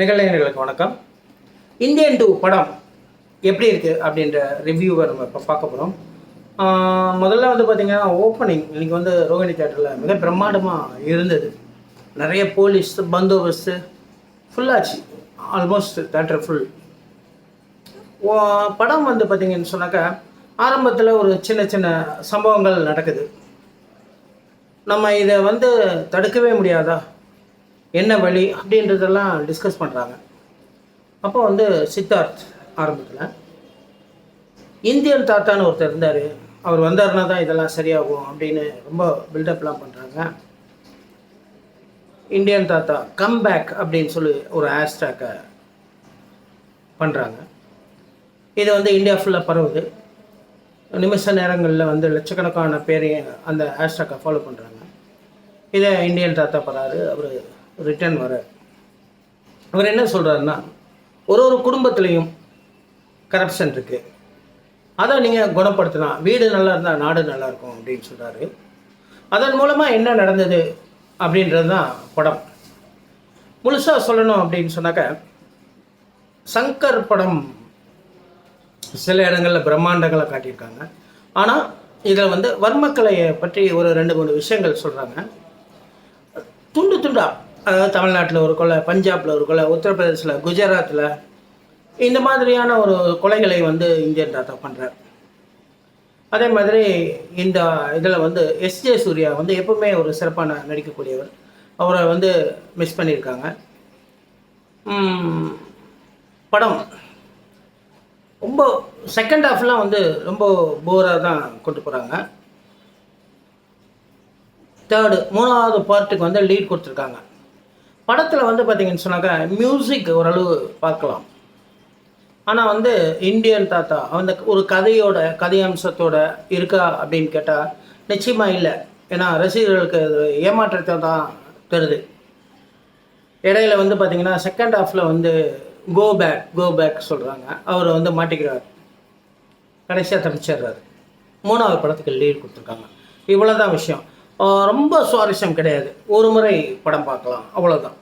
நிகழ்நேர்களுக்கு வணக்கம். Indian two படம் எப்படி இருக்குது அப்படின்ற ரிவ்யூவை நம்ம இப்போ பார்க்க போகிறோம் முதல்ல வந்து பார்த்திங்கன்னா ஓப்பனிங் இன்றைக்கி வந்து ரோகிணி தேட்டரில் மிக பிரம்மாண்டமாக இருந்தது. நிறைய போலீஸ் பந்தோபஸ்து ஃபுல்லாச்சு ஆல்மோஸ்ட் தேட்டர் ஃபுல் படம் வந்து பார்த்திங்கன்னு சொன்னாக்கா ஆரம்பத்தில் ஒரு சின்ன சின்ன சம்பவங்கள் நடக்குது. நம்ம இதை வந்து தடுக்கவே முடியாதா? என்ன வழி அப்படின்றதெல்லாம் டிஸ்கஸ் பண்ணுறாங்க அப்போ வந்து சித்தார்த் ஆரம்பத்தில் இந்தியன் தாத்தான்னு ஒருத்தர் இருந்தார். அவர் வந்தாருன்னா தான் இதெல்லாம் சரியாகும் அப்படின்னு ரொம்ப பில்டப்லாம் பண்ணுறாங்க இந்தியன் தாத்தா கம் பேக் அப்படின்னு சொல்லி ஒரு ஹேஷ்டேக்கை பண்ணுறாங்க இது வந்து இந்தியா ஃபுல்லாக பரவுது. நிமிஷ நேரங்களில் வந்து லட்சக்கணக்கான பேரையும் அந்த ஹேஷ்டேக்கை ஃபாலோ பண்ணுறாங்க இதை இந்தியன் தாத்தா பறாரு அவர் ரிட்டர்ன் வர. அவர் என்ன சொல்கிறாருன்னா ஒரு ஒரு குடும்பத்துலேயும் கரப்ஷன் இருக்குது அதை நீங்கள் குணப்படுத்தினா வீடு நல்லா இருந்தால் நாடு நல்லாயிருக்கும் அப்படின்னு சொல்கிறாரு அதன் மூலமாக என்ன நடந்தது அப்படின்றது தான் படம். முழுசாக சொல்லணும் அப்படின்னு சொன்னாக்க சங்கர் படம் சில இடங்களில் பிரம்மாண்டங்களை காட்டியிருக்காங்க. ஆனால் இதில் வந்து வர்மக்கலையை பற்றி ஒரு ரெண்டு மூணு விஷயங்கள் சொல்கிறாங்க துண்டு துண்டாக அதாவது தமிழ்நாட்டில் ஒரு கொலை பஞ்சாபில் ஒரு கொலை உத்தரப்பிரதேசில் குஜராத்தில் இந்த மாதிரியான ஒரு கொலைகளை வந்து இந்தியன் தாத்தா பண்ணுறார் அதே மாதிரி இந்த இதில் வந்து எஸ்ஜே சூர்யா வந்து எப்பவுமே ஒரு சிறப்பான நடிக்கக்கூடியவர். அவரை வந்து மிஸ் பண்ணியிருக்காங்க. படம் ரொம்ப செகண்ட் ஹாஃப்லாம் வந்து ரொம்ப போராக தான் கொண்டு போகிறாங்க தேர்டு மூணாவது பார்ட்டுக்கு வந்து லீட் கொடுத்துருக்காங்க. படத்தில் வந்து பார்த்தீங்கன்னு சொன்னாக்கா மியூசிக் ஓரளவு பார்க்கலாம். ஆனால் வந்து இந்தியன் தாத்தா அந்த ஒரு கதையோட கதை அம்சத்தோட இருக்கா அப்படின்னு கேட்டால் நிச்சயமாக இல்லை. ஏன்னா ரசிகர்களுக்கு ஏமாற்றத்தை தான் தருது. இடையில வந்து பார்த்தீங்கன்னா செகண்ட் ஹாஃபில் வந்து கோ பேக் கோ பேக் சொல்கிறாங்க அவர் வந்து மாட்டிக்கிறார். கடைசியாக தப்பிச்சிடுறாரு. மூணாவது படத்துக்கு லீட் கொடுத்துருக்காங்க. இவ்வளோ தான் விஷயம். ரொம்ப சுவாரஸ்யம் கிடையாது. ஒரு முறை படம் பார்க்கலாம். அவ்வளோதான்